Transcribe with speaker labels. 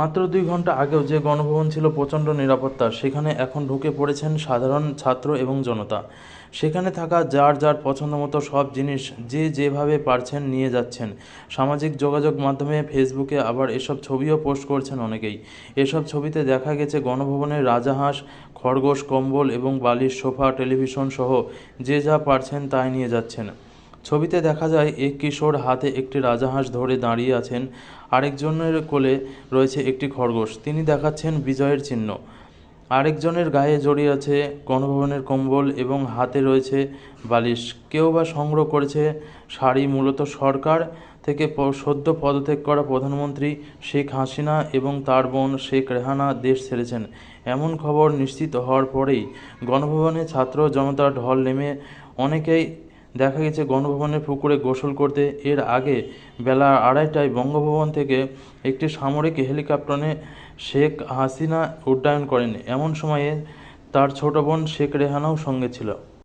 Speaker 1: মাত্র দুই ঘণ্টা আগেও যে গণভবন ছিল প্রচণ্ড নিরাপত্তা, সেখানে এখন ঢুকে পড়েছেন সাধারণ ছাত্র এবং জনতা। সেখানে থাকা যার যার পছন্দ মতো সব জিনিস যে যেভাবে পারছেন নিয়ে যাচ্ছেন। সামাজিক যোগাযোগ মাধ্যমে ফেসবুকে আবার এসব ছবিও পোস্ট করছেন অনেকেই। এসব ছবিতে দেখা গেছে গণভবনের রাজাহাঁস খরগোশ, কম্বল এবং বালিশ সোফা, টেলিভিশন সহ যে যা পারছেন তাই নিয়ে যাচ্ছেন। ছবিতে দেখা যায়, এক কিশোর হাতে একটি রাজাহাঁস ধরে দাঁড়িয়ে আছেন। আরেকজনের কোলে রয়েছে একটি খরগোশ। তিনি দেখাচ্ছেন বিজয়ের চিহ্ন। আরেকজনের গায়ে জড়িয়ে আছে গণভবনের কম্বল এবং হাতে রয়েছে বালিশ। কেউ বা সংগ্রহ করেছে শাড়ি। মূলত সরকার থেকে সদ্য পদত্যাগ করা প্রধানমন্ত্রী শেখ হাসিনা এবং তার বোন শেখ রেহানা দেশ ছেড়েছেন। এমন খবর নিশ্চিত হওয়ার পরেই গণভবনে ছাত্র জনতার ঢল নেমে অনেকেই দেখা গেছে গণভবনের পুকুরে গোসল করতে। এর আগে বেলা আড়াইটায় বঙ্গভবন থেকে একটি সামরিক হেলিকপ্টারে শেখ হাসিনা উড্ডয়ন করেন। এমন সময়ে তার ছোট বোন শেখ রেহানাও সঙ্গে ছিল।